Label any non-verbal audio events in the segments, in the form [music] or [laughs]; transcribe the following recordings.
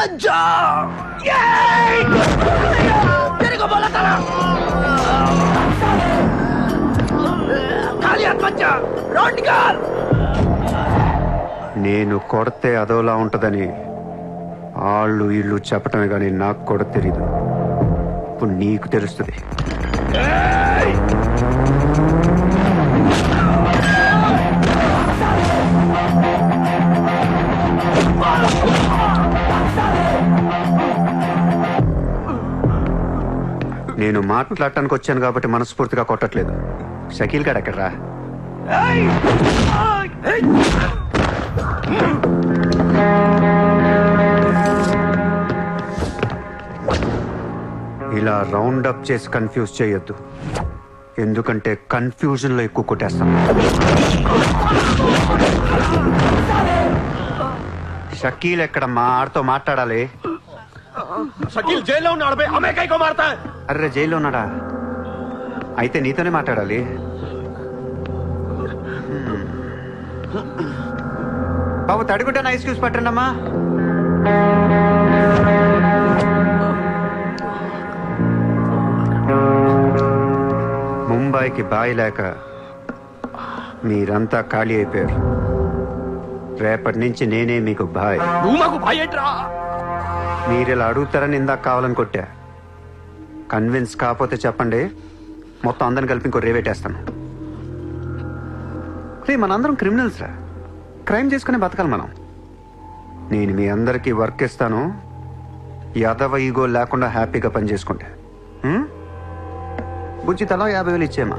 ప్రపంచం నేను కొడితే అదోలా ఉంటుందని వాళ్ళు ఇళ్ళు చెప్పటమే కానీ నాకు కూడా తెలీదు. ఇప్పుడు నీకు తెలుస్తుంది. నేను మాట్లాడటానికి వచ్చాను కాబట్టి మనస్ఫూర్తిగా కొట్టట్లేదు. షకీల్ గారు ఎక్కడరా ఇలా రౌండ్ అప్ చేసి కన్ఫ్యూజ్ చేయొద్దు. ఎందుకంటే కన్ఫ్యూజన్లో ఎక్కువ కొట్టేస్తాం. షకీల్ ఎక్కడమ్మా ఆడితో మాట్లాడాలి? షకీల్ జైల్లో ఉన్నాడు అమ్మాయి కైకో అరే జైల్లో ఉన్నాడా? అయితే నీతోనే మాట్లాడాలి. బాబు తడుగుంటాను ఐస్ క్యూస్ పట్టండమ్మా. ముంబైకి ముంబాయికి బాయి లేక మీరంతా ఖాళీ అయిపోయారు. రేపటి నుంచి నేనే మీకు బాయ్. మీరిలా అడుగుతారని ఇందాక కావాలని కొట్టా. కన్విన్స్ కాకపోతే చెప్పండి మొత్తం అందరిని కలిపి ఇంకో రేవేటేస్తాను రే మనందరం క్రిమినల్స్ రా. క్రైమ్ చేసుకునే బతకాలి మనం. నేను మీ అందరికీ వర్క్ ఇస్తాను. యాదవ ఈగో లేకుండా హ్యాపీగా పని చేసుకుంటే. బుజ్జి తలా యాభై వేలు ఇచ్చేమా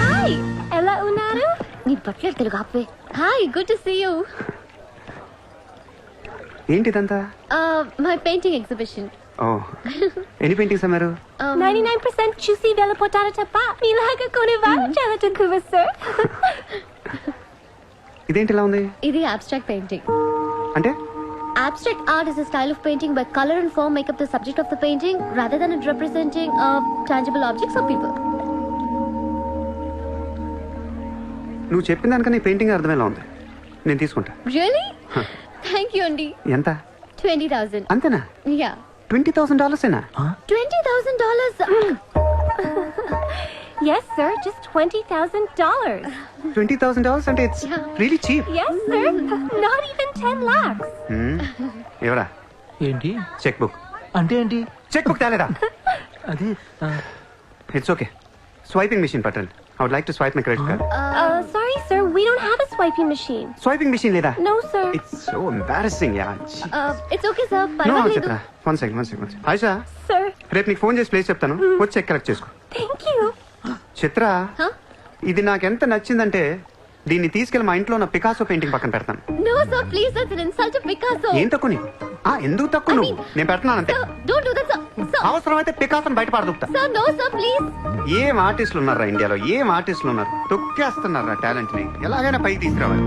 హాయ్ ఎలా ఉన్నారు? నీ పట్ల తెలుగు ఆపే hi good to see you ఏంటిదంతా? మై పెయింటింగ్ ఎగ్జిబిషన్ ఓ ఎన్ని పెయింటింగ్స్ అమ్మారు? నైన్టీ నైన్ పర్సెంట్ చూసి వెళ్ళిపోతారు తప్ప మీలాగా కొనేవారు చాలా తక్కువ సార్ [laughs] ఇదేంటి ఇలా ఉంది ఇది అబ్స్ట్రాక్ట్ పెయింటింగ్ అంటే Abstract art is a style of painting where color and form make up the subject of the painting rather than it representing uh, tangible objects or people. నువ్వు చెప్పిన దానికన్నా పెయింటింగ్ అర్థమేలా ఉంది నేను తీసుకుంటా Really? Thank you. ఎంత 20,000. అంతేనా Yeah. Twenty thousand డాలర్సేనా $20,000. Yes, sir, just twenty thousand dollars. Twenty thousand dollars అంటే it's Yeah. Really cheap Yes, sir, not even ten lakhs. ఎవరా? ఏంటి? చెక్ బుక్ అంటే ఏంటి? Cheque book తేలేదా? [laughs] అది ఆ, ఇట్స్ ఓకే స్వైపింగ్ మిషన్ పట్టండి I would like to swipe my credit card Uh, sorry, sir, we don't have a swiping machine. Swiping machine లేదా? No, sir. It's so embarrassing yeah it's okay sir no పర్వాలేదు Chitra one second one second Ayesha Sir, రేపు నీకు phone చేసి place చెప్తాను. వచ్చి check correct చేసుకో. Thank you. Chitra? ఇది నాకు ఎంత నచ్చిందంటే దీన్ని తీసుకెళ్ళి మా ఇంట్లో ఉన్న పికాసో పెయింటింగ్ పక్కన పెడతాను. No sir please that's an insult to Picasso ఏం తక్కువ నీకు ఆ, ఎందుకు తక్కువ నువ్వు నేను పెడుతున్నాను అంతే. Don't do that sir sir అవసరమైతే పికాసోని బయట పారదుకుతా. సార్ నో సార్ ప్లీజ్ ఏం ఆర్టిస్టులు ఉన్నారా ఇండియాలో? ఏం ఆర్టిస్టులు ఉన్నారు తొక్కేస్తున్నారా టాలెంట్ని? ఎలాగైనా పైకి తీసుకురావాలి.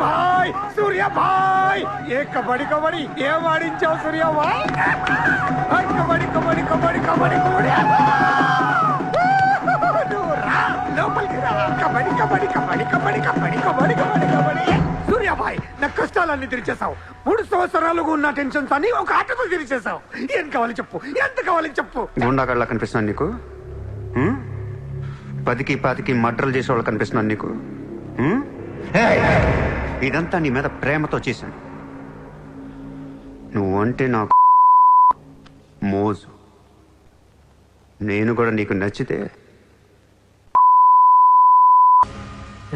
భాయ్ సూర్య భాయ్ ఏ కబడ్డీ కబడ్డీ ఏం ఆడించావు సూర్య భాయ్ ఆ, కబడ్డీ కబడ్డీ కబడ్డీ కబడ్డీ కబడ్డీ లోపలికి రా. కబడ్డీ కబడ్డీ కబడ్డీ కబడ్డీ కబడ్డీ కబడ్డీ కబడ్డీ కబడ్డీ సూర్య భాయ్ నా కష్టాలన్నీ తీర్చేశావు. మూడు సంవత్సరాలుగా ఉన్న టెన్షన్స్ అన్ని ఒక ఆటతో తీర్చేశావు. ఏం కావాలి చెప్పు ఎంత కావాలి చెప్పు. గుండాగడ్లా కనిపిస్తున్నాను నీకు? పదికి పాతికి మడ్రలు చేసేవాళ్ళు కనిపిస్తున్నాను నీకు? ఇదంతా నీ మీద ప్రేమతో చేశాను. నువ్వు అంటే నాకు మోజు. నేను కూడా నీకు నచ్చితే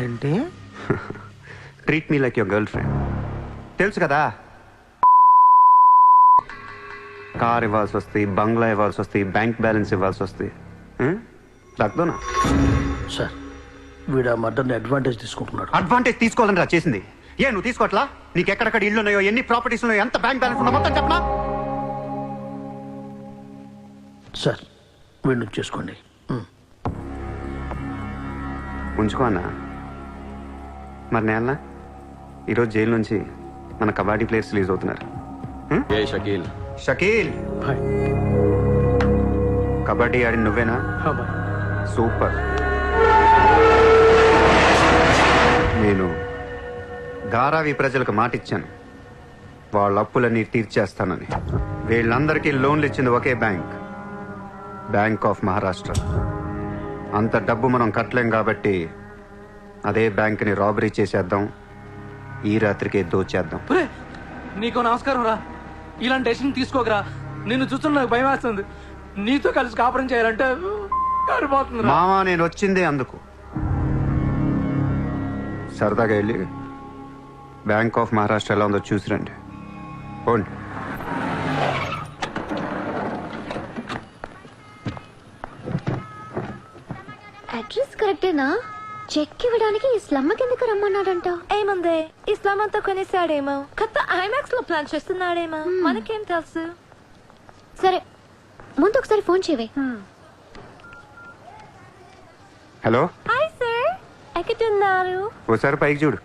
ఏంటి? Treat me like your girlfriend తెలుసు కదా? కార్ ఇవ్వాల్సి వస్తాయి బంగ్లా ఇవ్వాల్సి వస్తాయి బ్యాంక్ బ్యాలెన్స్ ఇవ్వాల్సి వస్తాయి తగ్గదోనా సార్ వీడు ఆ మర్డర్ని అడ్వాంటేజ్ తీసుకుంటున్నాడు. అడ్వాంటేజ్ తీసుకోవాలని రా చేసింది. ఏ నువ్వు తీసుకోవట్లా? నీకు ఎక్కడెక్కడ ఇల్లు ఉన్నాయో ఎన్ని ప్రాపర్టీస్ ఉన్నాయో ఎంత బ్యాంక్ బ్యాలెన్స్ ఉందో మొత్తం చెప్పనా? సార్ వీడిని చేసుకోండి. ఉంచుకో అన్న. మరి నేనా? ఈరోజు జైలు నుంచి మన కబడ్డీ ప్లేయర్స్ రిలీజ్ అవుతున్నారు. ఏ షకీల్? షకీల్! హాయ్. కబడ్డీ ఆడి నువ్వేనా? సూపర్. నేను ధారావి ప్రజలకు మాటిచ్చాను. వాళ్ళ అప్పులన్నీ తీర్చేస్తానని. వీళ్ళందరికీ లోన్లు ఇచ్చింది ఒకే బ్యాంక్. Bank of Maharashtra. అంత డబ్బు మనం కట్టలేం కాబట్టి అదే బ్యాంక్ని రాబరీ చేసేద్దాం. ఈ రాత్రికే దోచేద్దాం. ఒరే, నీకు నమస్కారం రా. ఇలాంటి డెసిషన్ తీసుకోకరా. నిన్ను చూస్తున్న నాకు భయం వేస్తుంది. నీతో కలిసి కాపురం చేయాలంటే మావా నేను వచ్చిందే అందుకు. సరదాగా వెళ్ళి బ్యాంక్ ఆఫ్ మహారాష్ట్ర ఎలా ఉందో చూసిరండి పోండి అడ్రస్ కరెక్టేనా? చెక్ ఇవ్వడానికి ఈ స్లమ్ కిందకు రమ్మన్నాడంట? ఏముంది? ఇస్లాం అంతా కొనేసాడేమో కొత్త ఐమాక్స్లో ప్లాన్ చేస్తున్నాడేమో. మనకేం తెలుసు? సరే ముందు ఒకసారి ఫోన్ చేయవే. హలో? హాయ్ సార్ ఎక్కడున్నారు? ఓసారి పైకి చూడు.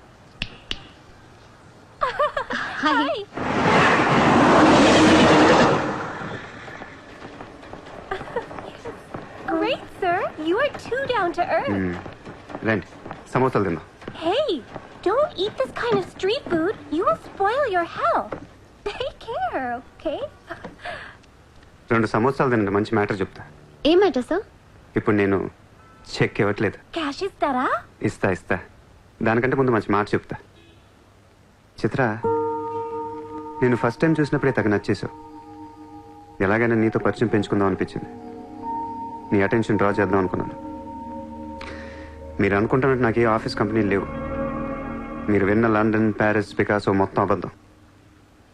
Hi Great, sir. You are too down to earth. మ్మ్. రండి సమోసాలు తిందాం Hey, don't eat this kind of street food. You will spoil your health. Take care, okay? రెండు సమోసాలు తినండి మంచి మ్యాటర్ చెప్తా ఏం మ్యాటర్ సార్ ఇప్పుడు నేను చెక్ ఇవ్వట్లేదు Cash is dara? ఇస్తా ఇస్తా దానికంటే ముందు మంచి మాట చెప్తా చిత్ర నేను ఫస్ట్ టైం చూసినప్పుడే తగ్గ నచ్చేసావు ఎలాగైనా నీతో పరిచయం పెంచుకుందాం అనిపించింది. నీ అటెన్షన్ డ్రా చేద్దాం అనుకున్నాను. మీరు అనుకుంటున్నట్టు నాకు ఏ ఆఫీస్ కంపెనీలు లేవు. మీరు విన్న లండన్ ప్యారిస్ పికాసో మొత్తం అబద్ధం.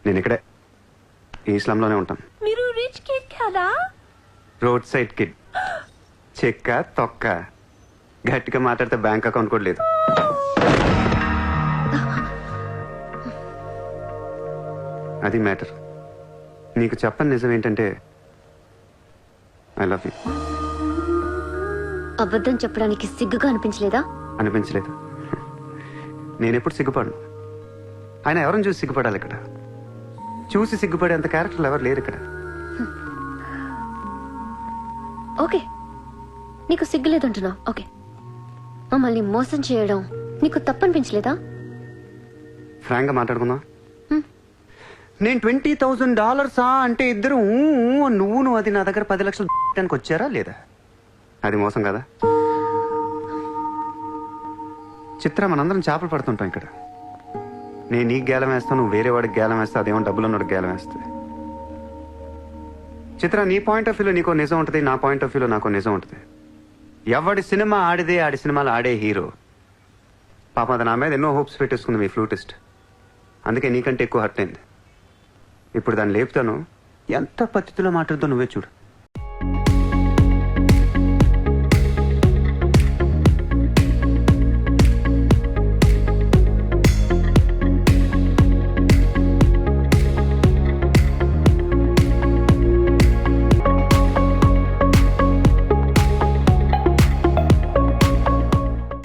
నేను ఇక్కడే. ఈ ఇస్లాంలోనే ఉంటాను. Miru rich kid kada? Road side kid చెక్క తొక్క. గట్టిగా మాట్లాడితే బ్యాంక్ అకౌంట్ కూడా లేదు. అది మ్యాటర్. నీకు చెప్పని నిజం ఏంటంటే ఐ లవ్ యూ అబద్ధం చెప్పడానికి సిగ్గుగా అనిపించలేదా? అనిపించలేదు. నేను ఎప్పుడు సిగ్గుపడను. ఆయన ఎవరిని చూసి సిగ్గుపడాలి ఇక్కడ? చూసి సిగ్గుపడేంత క్యారెక్టర్లు ఎవరు లేరు ఇక్కడ. ఓకే. నీకు సిగ్గులేదంటున్నావు ఓకే. మమ్మల్ని మోసం చేయడం నీకు తప్పనిపించలేదా? ఫ్రాంక్గా మాట్లాడుకుందాం. నేను ట్వంటీ థౌజండ్ డాలర్సా అంటే ఇద్దరు నువ్వు నువ్వు అది నా దగ్గర పది లక్షలు పెట్టడానికి వచ్చారా లేదా? అది మోసం కదా? చిత్ర మనందరం చేపలు పడుతుంటాం ఇక్కడ. నేను నీకు గేలం వేస్తాను నువ్వు వేరే వాడికి గేలం వేస్తా అదేమో డబ్బులు ఉన్నాడు గేలం వేస్తుంది చిత్ర నీ పాయింట్ ఆఫ్ వ్యూలో నీకో నిజం ఉంటుంది నా పాయింట్ ఆఫ్ వ్యూలో నాకో నిజం ఉంటుంది. ఎవడి సినిమా ఆడిదే ఆడి సినిమాలు ఆడే హీరో. పాప అది నా మీద ఎన్నో హోప్స్ పెట్టేసుకుంది మీ ఫ్లూటిస్ట్ అందుకే నీకంటే ఎక్కువ హర్ట్ అయింది. ఇప్పుడు దాన్ని లేపుతాను. ఎంత పద్ధతిలో మాట్లాడుతూ నువ్వే చూడు.